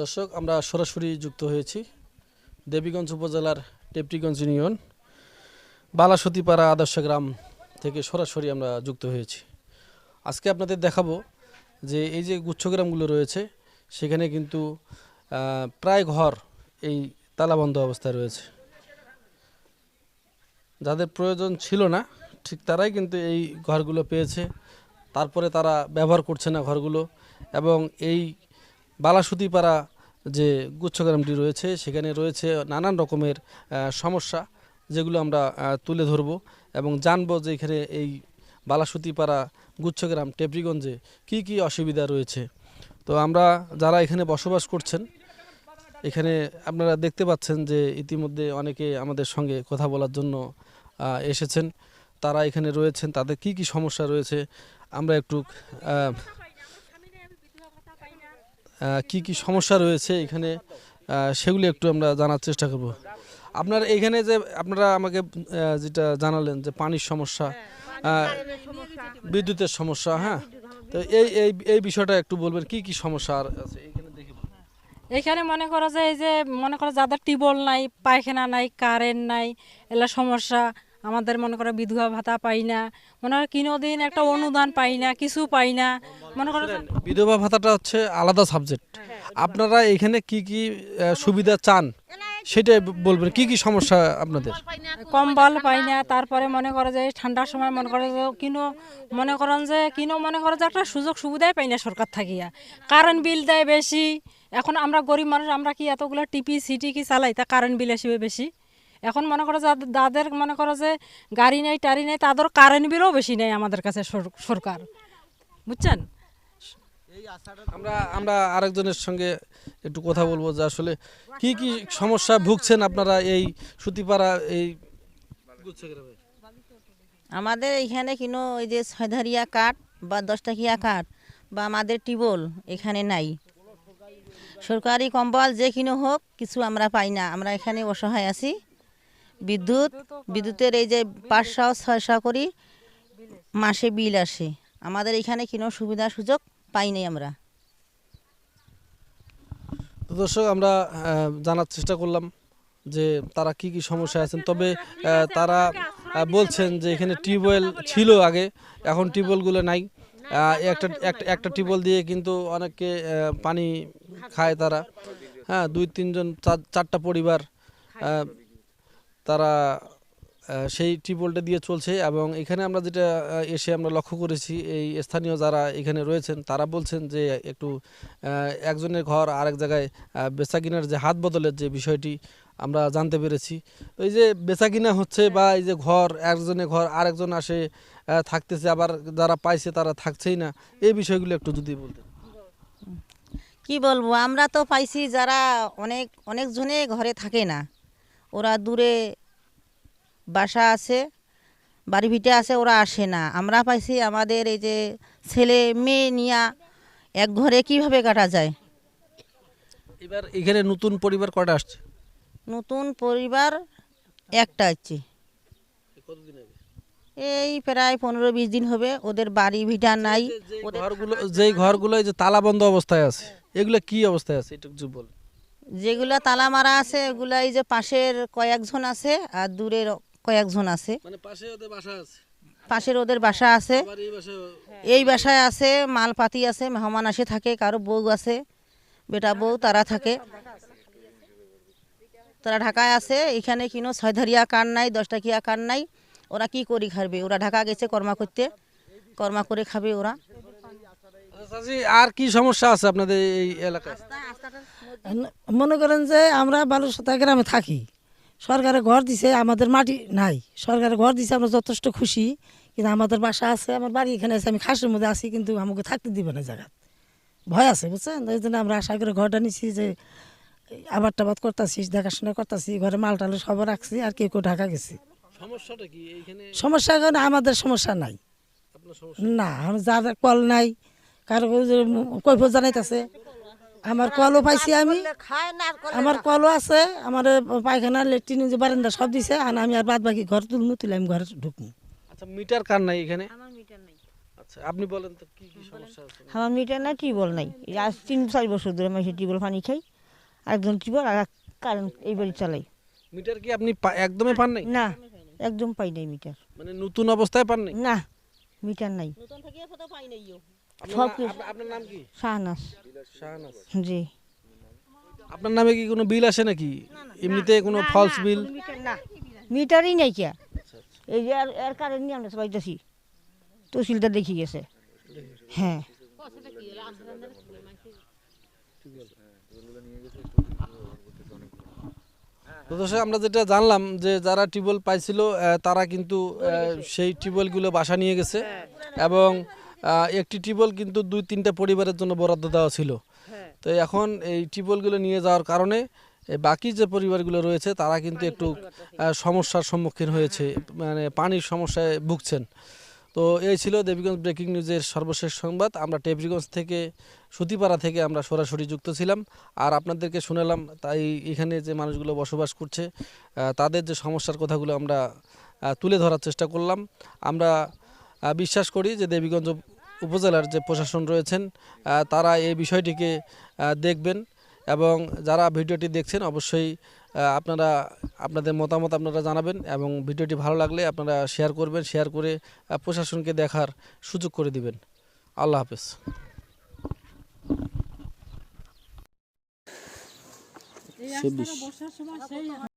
দর্শক, আমরা সরাসরি যুক্ত হয়েছি দেবীগঞ্জ উপজেলার টেপটিগঞ্জ ইউনিয়ন, বালাসতীপাড়া আদর্শ গ্রাম থেকে সরাসরি আমরা যুক্ত হয়েছি। আজকে আপনাদের দেখাবো যে এই যে গুচ্ছগ্রামগুলো রয়েছে, সেখানে কিন্তু প্রায় ঘর এই তালাবন্ধ অবস্থায় রয়েছে। যাদের প্রয়োজন ছিল না, ঠিক তারাই কিন্তু এই ঘরগুলো পেয়েছে। তারপরে তারা ব্যবহার করছে না ঘরগুলো এবং এই বালাসুতিপাড়া যে গুচ্ছগ্রামটি রয়েছে, সেখানে রয়েছে নানান রকমের সমস্যা যেগুলো আমরা তুলে ধরব এবং জানব যে এখানে এই বালাসুতিপাড়া গুচ্ছগ্রাম, টেপরিগঞ্জে কি কি অসুবিধা রয়েছে। তো আমরা যারা এখানে বসবাস করছেন, এখানে আপনারা দেখতে পাচ্ছেন যে ইতিমধ্যে অনেকে আমাদের সঙ্গে কথা বলার জন্য এসেছেন। তারা এখানে রয়েছেন, তাদের কি কি সমস্যা রয়েছে, আমরা একটু কি কি সমস্যা রয়েছে এখানে সেগুলি একটু আমরা জানার চেষ্টা করব। আপনার এখানে যে আপনারা আমাকে যেটা জানালেন যে পানির সমস্যা বিদ্যুতের সমস্যা হ্যাঁ তো এই এই এই বিষয়টা একটু বলবেন কি কি সমস্যা আর আছে এখানে দেখি এখানে মনে করো যে এই যে মনে করো যাদের টিউবওয়েল নাই পায়খানা নাই কারেন্ট নাই এলা সমস্যা। আমাদের মনে করো বিধবা ভাতা পাই না মনে করো কিনো দিন একটা অনুদান পাই না কিছু পাই না। মনে করো বিধবা ভাতাটা হচ্ছে আলাদা সাবজেক্ট আপনারা এখানে কি কি সুবিধা চান সেটাই বলবেন কি কি সমস্যা আপনাদের? কম্বল পাই না তারপরে মনে করে যে এই ঠান্ডার সময় মনে করে যে কিনো মনে করেন যে কিনো মনে করো যে একটা সুযোগ সুবিধাই পাই না সরকার থাকিয়া। কারেন্ট বিল দেয় বেশি এখন আমরা গরিব মানুষ আমরা কি এতগুলো টিপি সিটি কি চালাই? তা কারেন্ট বিল আসবে বেশি। এখন মনে করো যাদের যাদের মনে করো যে গাড়ি নেই টাড়ি নেই তাদের কারেন্ট বিলও বেশি নেই আমাদের কাছে সরকার। বুঝছেন? আমরা আমরা আরেকজনের সঙ্গে একটু কথা বলব যে আসলে কি কি সমস্যা ভুগছেন আপনারা এই সুতিপাড়া এই? আমাদের এখানে কিনো ওই যে ছয়ধারিয়া কাঠ বা দশটাকিয়া কাঠ বা আমাদের টিবল এখানে নাই। সরকারি কম্বল যে কিনো হোক কিছু আমরা পাই না। আমরা এখানে অসহায় আছি। বিদ্যুৎ, বিদ্যুতের এই যে পাঁচশো ছয়শো করি মাসে বিল আসে। আমাদের এখানে কোনো সুবিধা সুযোগ পাই নাই আমরা। দর্শক, আমরা জানার চেষ্টা করলাম যে তারা কি কি সমস্যা আছেন। তবে তারা বলছেন যে এখানে টিউবওয়েল ছিল আগে, এখন টিউবওয়েলগুলো নাই। একটা একটা টিউবওয়েল দিয়ে কিন্তু অনেকে পানি খায় তারা। হ্যাঁ দুই, তিনজন, চার- চারটা পরিবার তারা সেই টিউবওয়েলটা দিয়ে চলছে এবং এখানে আমরা যেটা এসে আমরা লক্ষ্য করেছি, এই স্থানীয় যারা এখানে রয়েছেন, তারা বলছেন যে একটু একজনের ঘর আরেক জায়গায় বেচা কিনার যে হাত বদলের যে বিষয়টি আমরা জানতে পেরেছি। এই যে বেচা কিনা হচ্ছে বা এই যে ঘর একজনের ঘর আরেকজন আসে থাকতেছে, আবার যারা পাইছে তারা থাকছেই না, এই বিষয়গুলো একটু যদি বলতেন। কি বলব? আমরা তো পাইছি যারা অনেক, অনেকজনে ঘরে থাকে না। ওরা দূরে বাসা আছে বাড়ি ভিটে আছে ওরা আসে না। আমরা পাইছি আমাদের এই যে ছেলে মেয়ে নিয়া এক ঘরে কীভাবে কাটা যায়? এবার এখানে নতুন পরিবার কটা আসছে? নতুন পরিবার একটা আছে এই প্রায় পনেরো বিশ দিন হবে ওদের বাড়ি ভিটা নাই। যে ঘরগুলো যেই ঘরগুলো এই যে তালাবন্ধ অবস্থায় আছে এগুলো কি অবস্থায় আছে? একটু যদি বলেন যেগুলা তালা মারা আছে ওগুলা এই যে পাশের কয়েকজন আছে আর দূরের কয়েকজন আছে। মানে পাশে ওদের বাসা আছে। পাশের ওদের বাসা আছে। এই বাসায় আছে মালপাতি আছে মেহমান আসে থাকে কারও বউ আছে বেটা বউ তারা থাকে। তারা ঢাকায় আছে এখানে কিনো ছয়ধারিয়া কার নাই দশটাকিয়া কার নাই। ওরা কি করি খাবে ওরা ঢাকা গেছে কর্মা করতে। কর্মা করে খাবে ওরা। চাচি, আর কি সমস্যা আছে আপনাদের এই এলাকায়? মনে করেন যে আমরা বালুসতা গ্রামে থাকি। সরকারে ঘর দিছে আমাদের মাটি নাই। সরকারে ঘর দিছে আমরা যথেষ্ট খুশি। কিন্তু আমাদের বাসা আছে আমার বাড়ি এখানে আছে আমি খাসের মধ্যে আছি কিন্তু আমাকে থাকতে দিবে না জায়গা ভয় আছে বুঝছেন? ওই জন্য আমরা আশা করে ঘরটা নিছি যে আবাদ টাবাদ করতেছি দেখাশোনা করতেছি ঘরে মাল টাল সব রাখছি আর কেউ কেউ ঢাকা গেছি। সমস্যাটা কি? সমস্যা এখন আমাদের সমস্যা নাই। না আমার যার কল নাই কারও কৈফত জানাইতেছে আমার কলও পাইছি আমি। আমার কলও আছে আমার পায়খানা লেট্রিন যে বারান্দা সব দিছে আর আমি আর বাদ বাকি ঘর তুলমু তুলে আমি ঘরে ঢুকমু। আচ্ছা মিটার কার নাই এখানে? আচ্ছা আচ্ছা আপনি বলেন তো কি কি সমস্যা আছে? আমার মিটার নাই টিউবওয়েল নাই। আজ তিন চার বছর ধরে আমি সেই টিউবওয়েল পানি খাই একজন টিউবওয়েল আর কারেন্ট এই বাড়ি চালাই। মিটার কি আপনি একদমই পান নাই? না একদম পাই নাই মিটার মানে নতুন অবস্থায় পান নাই? না মিটার নাই। আপনার সব কিছু- আপনার- নাম কি? শাহনাজ জি। আপনার নামে কি কোনো বিল আসে নাকি? এমনিতে কোনো ফলস বিল না মিটারই নাই কিয়া এই যে এর নিয়ে আমরা পাইতেছি তহসিলদার দেখি গেছে। হ্যাঁ। তো দর্শক আমরা যেটা জানলাম যে যারা টিউবওয়েল পাইছিল তারা কিন্তু সেই টিউবওয়েলগুলো বাসা নিয়ে গেছে। এবং আহ, একটি টিউবওয়েল কিন্তু দুই তিনটা পরিবারের জন্য বরাদ্দ দেওয়া ছিল। তো এখন এই টিউবওয়েলগুলো নিয়ে যাওয়ার কারণে বাকি যে পরিবারগুলো রয়েছে তারা কিন্তু একটু সমস্যার সম্মুখীন হয়েছে মানে পানির সমস্যায় ভুগছেন। তো এই ছিল দেবীগঞ্জ ব্রেকিং নিউজের সর্বশেষ সংবাদ। আমরা টেবরিগঞ্জ থেকে সুতিপাড়া থেকে আমরা সরাসরি যুক্ত ছিলাম। আর আপনাদেরকে শুনালাম তাই এখানে যে মানুষগুলো বসবাস করছে তাদের যে সমস্যার কথাগুলো আমরা তুলে ধরার চেষ্টা করলাম। আমরা বিশ্বাস করি যে দেবীগঞ্জ উপজেলার যে প্রশাসন রয়েছেন তারা এই বিষয়টিকে দেখবেন এবং যারা ভিডিওটি দেখছেন অবশ্যই আপনারা, আপনাদের মতামত আপনারা জানাবেন এবং ভিডিওটি ভালো লাগলে আপনারা শেয়ার করবেন শেয়ার করে প্রশাসনকে দেখার সুযোগ করে দিবেন। আল্লাহ হাফেজ। সময় সেই